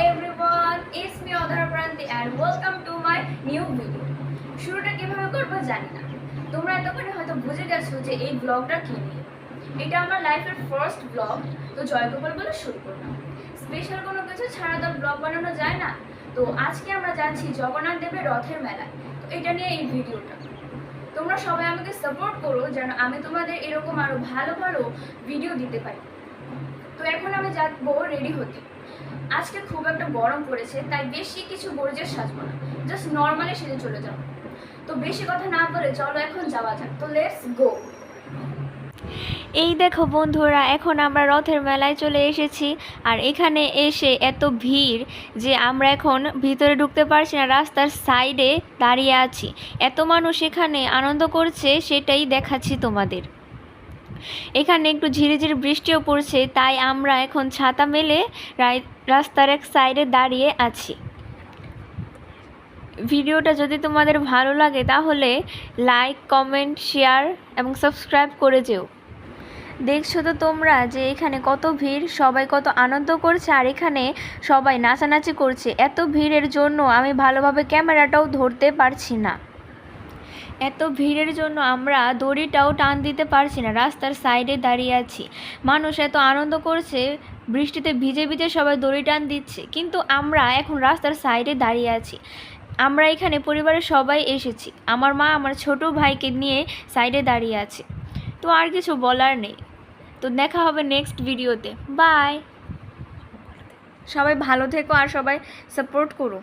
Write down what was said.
everyone, it's me Adhara Pranti and welcome to my new video. শুরুটা কীভাবে করব জানি না। তোমরা এতক্ষণে হয়তো বুঝে গেছো যে এই ব্লগটা কি নিয়ে। এটা আমার লাইফের ফার্স্ট ব্লগ তো জয়গোপাল বলে শুরু করলাম। স্পেশাল কোনো কিছু ছাড়া তো ব্লগ বানানো যায় না। তো আজকে আমরা যাচ্ছি জগন্নাথ দেবের রথের মেলায়। তো এটা নিয়ে এই ভিডিওটা। তোমরা সবাই আমাকে সাপোর্ট করো যেন আমি তোমাদের এরকম আরও ভালো ভালো ভিডিও দিতে পারি। তো এখন আমি যাব রেডি হতে। আজকে খুব একটা গরম পড়েছে, তাই বেশি কিছু গরজের সাজবো না। জাস্ট নর্মালি সেজে চলে যাব তো বেশি কথা না বলে চলো এখন যাওয়া যাক। তো লেটস গো এই দেখো বন্ধুরা, এখন আমরা রথের মেলায় চলে এসেছি, আর এখানে এসে এত ভিড় যে আমরা এখন ভিতরে ঢুকতে পারছি না, রাস্তার সাইডে দাঁড়িয়ে আছি। এত মানুষ এখানে আনন্দ করছে, সেটাই দেখাচ্ছি তোমাদের। এখানে একটু ঝিরিঝিরি বৃষ্টিও পড়ছে, তাই আমরা এখন ছাতা মেলে রাস্তার এক সাইডে দাঁড়িয়ে আছি। ভিডিওটা যদি তোমাদের ভালো লাগে তাহলে লাইক, কমেন্ট, শেয়ার এবং সাবস্ক্রাইব করে যেও। দেখছ তো তোমরা যে এখানে কত ভিড়, সবাই কত আনন্দ করছে আর এখানে সবাই নাচানাচি করছে। এত ভিড়ের জন্য আমি ভালোভাবে ক্যামেরাটাও ধরতে পারছি না। এত ভিড়ের জন্য আমরা দড়িটাও টান দিতে পারছি না, রাস্তার সাইডে দাঁড়িয়ে আছি। মানুষ এত আনন্দ করছে, বৃষ্টিতে ভিজে ভিজে সবাই দড়ি টান দিচ্ছে, কিন্তু আমরা এখন রাস্তার সাইডে দাঁড়িয়ে আছি। আমরা এখানে পরিবারের সবাই এসেছি, আমার মা, আমার ছোট ভাইকে নিয়ে সাইডে দাঁড়িয়ে আছে। তো আর কিছু বলার নেই। তো দেখা হবে নেক্সট ভিডিওতে। বাই! সবাই ভালো থেকো আর সবাই সাপোর্ট করো।